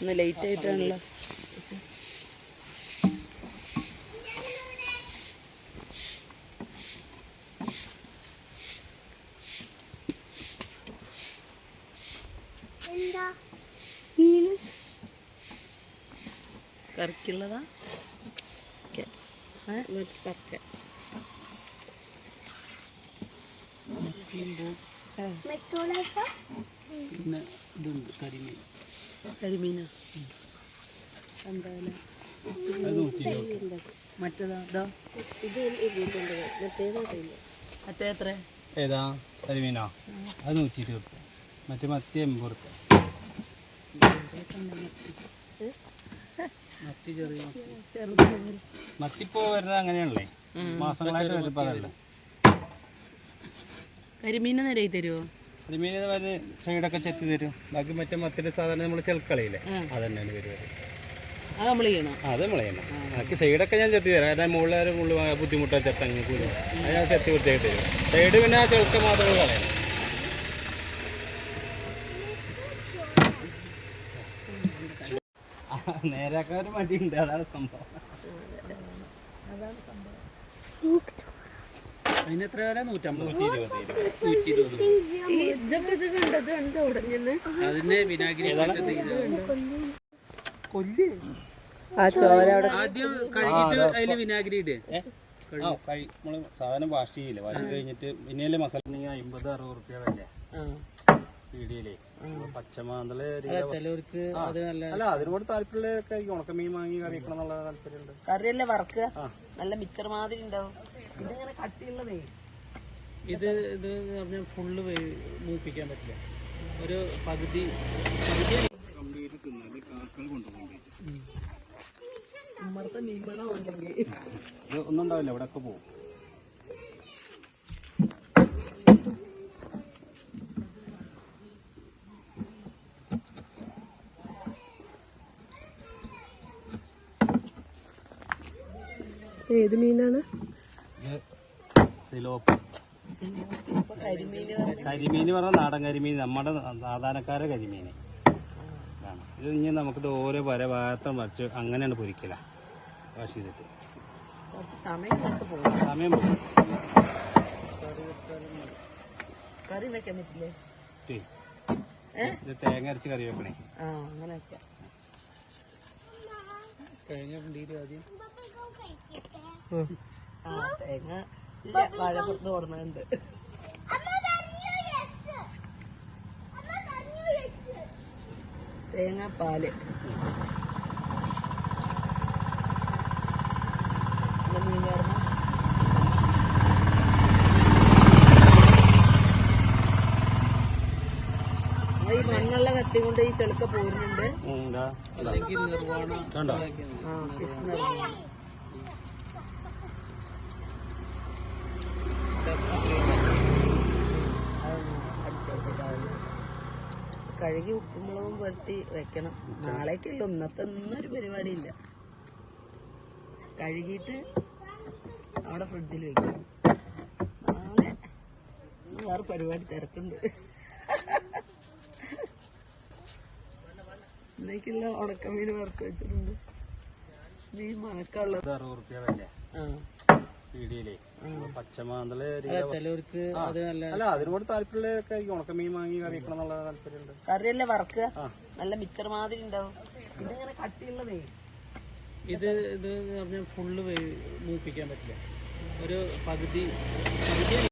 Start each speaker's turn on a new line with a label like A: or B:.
A: ഇന്ന് ലേറ്റ് ആയിട്ടാണല്ലോ. കറിക്കുള്ളതാ?
B: പിന്നെ ഇതുണ്ട് കരിമീൻ.
A: കരിമീനാ. എന്തായാലും മറ്റേതാ? മറ്റേ എത്ര?
B: ഏതാ? കരിമീനോ? അത് നൂറ്റി ഇരുപത് മറ്റേ മത്തി എൺപത് റുപ്യ മത്തി ചെറിയ മത്തി. മത്തിപ്പോ വരുന്നത് അങ്ങനെയാണല്ലേ? മാസങ്ങളായിട്ട് വരുമ്പോ അതല്ലേ?
A: കരിമീനെ നിരയി തരുമോ
B: കരിമീൻ വരെ സൈഡൊക്കെ ചെത്തി തരും. ബാക്കി മറ്റേ മത്തിന്റെ സാധാരണ നമ്മൾ ചെളുക്കളയില്ലേ അതന്നെയാണ് പരിപാടി.
A: അത് നമ്മൾ ചെയ്യണം.
B: ആ, അത് നമ്മൾ ചെയ്യണം. ബാക്കി സൈഡൊക്കെ ഞാൻ ചെത്തി തരാം. കാരണം മുകളിൽ മുകളിൽ ബുദ്ധിമുട്ടാണ് ചെത്ത അങ്ങനെ കൂടി അത് ഞാൻ ചെത്തി വൃത്തിയായിട്ട് തരും. സൈഡ് പിന്നെ ആ ചെളുക്ക മാത്രമേ കളയണം നേരാക്കാൻ ഒരു മടിയുണ്ട്. അതാണ് സംഭവം. അതിന് എത്ര വില? നൂറ്റമ്പത് നൂറ്റി ഇരുപത് അതിന് വിനാഗിരി കൊല്ലി. ആദ്യം കഴുകിട്ട് അതിൽ വിനാഗിരി ഇട്. കഴി സാധാരണ വാഷ് ചെയ്യില്ല? വാഷ് കഴിഞ്ഞിട്ട് പിന്നെയല്ലേ മസാല അമ്പത് അറുപത് റുപ്യ വില പീടിയല്ലേ പച്ചമാന്തൽ അല്ല അതിനോട് താല്പര്യമുള്ള ഉണക്കമീൻ വാങ്ങി കറി വെക്കണം എന്നുള്ള താല്പര്യമുണ്ട്.
A: കറിയല്ലേ വറക്കുക? നല്ല മിച്ചർ മാതിരി ഉണ്ടാവും. ഇതിങ്ങനെ കട്ടിയുള്ളതേ.
B: ഇത് ഇത് പറഞ്ഞാൽ ഫുള്ള് മൂപ്പിക്കാൻ പറ്റില്ല. ഒരു പകുതി കംപ്ലീറ്റ് തിന്നാൽ കാക്കൾ കൊണ്ടുപോകും ഒന്നും ഉണ്ടാവില്ല ഇവിടെ ഒക്കെ പോകും.
C: ഏത് മീനാണ്?
B: സിലോപ്പ്.
A: പറഞ്ഞ
B: കരിമീൻ പറഞ്ഞാൽ നാടൻ കരിമീൻ നമ്മുടെ സാധാരണക്കാരെ കരിമീൻ ഇതാണ്. ഇത് ഇനി നമുക്കിത് ഓരോ വര ഭാഗത്തും വരച്ച് അങ്ങനെയാണ് പൊരിക്കല. വാഷ് ചെയ്തിട്ട്.
A: കുറച്ച് സമയം പോകും
B: സമയം പോകും
A: കറി വെക്കാൻ പറ്റില്ലേ
B: ടേ. ഇത് തേങ്ങ അരച്ച് കറി വെക്കണേ.
A: ആ അങ്ങനെ വെക്കാം.
B: തേങ്ങ ഉണ്ടീര് ആദ്യം.
A: ആ തേങ്ങ ഇല്ല, വാഴപ്പുറത്ത് കൊടുക്കുന്നുണ്ട് തേങ്ങ പാൽ പിന്നെ മീൻ കയറുന്ന ഈ മണ്ണുള്ള കത്തി കൊണ്ട് ഈ ചെളുക്ക പോരുന്നുണ്ട്.
B: കണ്ടോ?
A: ആ ഫിഷ് നിർമ്മാണം കഴുകി ഉപ്പും മുളകും പുരട്ടി വെക്കണം. നാളേക്കുള്ള ഇന്നത്തെ ഒന്നൊരു പരിപാടിയില്ല. കഴുകിയിട്ട് അവിടെ ഫ്രിഡ്ജിൽ വെക്കണം. നാളെ വേറെ പരിപാടി തിരക്കുണ്ട്. ഇന്നേക്കുള്ള ഉണക്കമീൻ വറുത്ത് വെച്ചിട്ടുണ്ട്. മീൻ മണക്കുള്ളത്
B: അറുപത് റുപ്യ
A: ആ.
B: പീടിയയിലേ പച്ചമാന്തൽ
A: ചിലവർക്ക്
B: അല്ല അതിനോട് താല്പര്യമുള്ളതൊക്കെ ഉണക്കമീൻ വാങ്ങി കറി വെക്കണം എന്നുള്ള താല്പര്യമുണ്ട്.
A: കറിയല്ലേ വറക്കുക? നല്ല മിച്ചർ മാതിരി ഉണ്ടാവും. ഇതിങ്ങനെ കട്ടിയുള്ളതേ.
B: ഇത് ഇത് പറഞ്ഞാൽ ഫുള്ള് മൂപ്പിക്കാൻ പറ്റില്ല. ഒരു പകുതി